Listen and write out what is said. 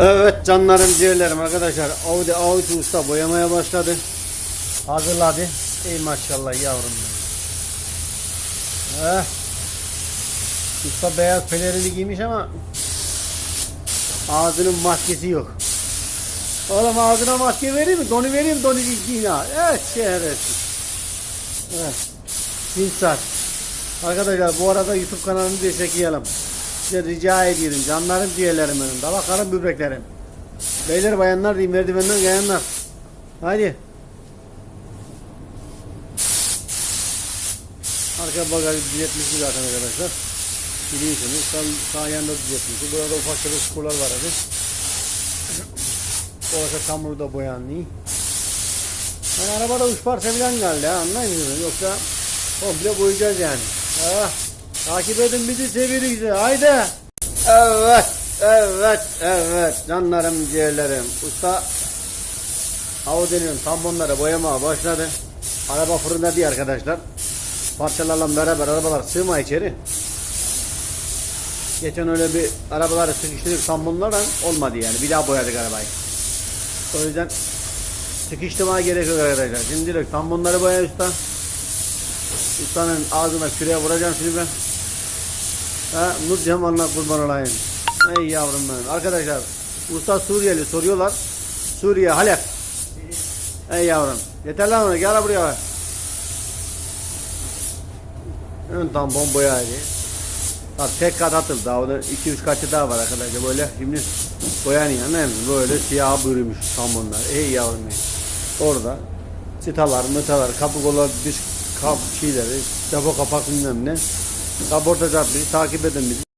Evet canlarım ciğerlerim arkadaşlar Audi A3 usta boyamaya başladı. Hazırladı. Ey maşallah yavrum. Eh. Usta beyaz pelerini giymiş ama ağzının maskesi yok. Oğlum ağzına maske vereyim mi? Donu vereyim mi? Donu giyin ha. Evet şerefsiz. Evet. Sinsar. Arkadaşlar bu arada YouTube kanalını destekleyelim. Size rica ediyorum. Canlarım ciğerlerim benim. Dalakarım böbreklerim. Beyler bayanlar diyeyim merdivenden gayanlar. Haydi. Arka bagajı düzeltmişti zaten arkadaşlar. Biliyorsunuz. Sağ, sağ yanında düzeltmişti. Burada ufak tefek çukurlar var abi. Orada çamuru da boyanlı. Yani arabada uç parça falan geldi ha anlayın mı? Yoksa komple boyayacağız yani. Ah, takip edin bizi seviyoruz. Haydi. Evet, evet, evet. Canlarım, ciğerlerim. Usta Audi'nin tamponları boyamaya başladı. Araba fırında değil arkadaşlar. Parçalarla beraber arabalar sığma içeri. Geçen öyle bir arabaları sıkıştırıp tamponlarla olmadı yani. Bir daha boyadık arabayı. O yüzden sıkıştırmaya gerek yok arkadaşlar. Şimdi direkt tamponları boya usta. Ustanın ağzına küreye vuracağım şimdi ben. Ha, Nur Cemal'la kurban olayım. Ey yavrum benim. Arkadaşlar usta Suriyeli soruyorlar. Suriye Halep. Ey yavrum. Yeter lan onu gel buraya. Ön tampon boyaydı. Bak tek kat atıldı daha orada 2-3 katı daha var arkadaşlar böyle şimdi boyanıyor anladın mı? Böyle siyah bürümüş tamponlar. Ey yavrum ey. Orada çıtalar, mıtalar, kapı kola, dış kap şeyleri, depo kapak bilmem ne. Kaportacı bizi takip edin bizi.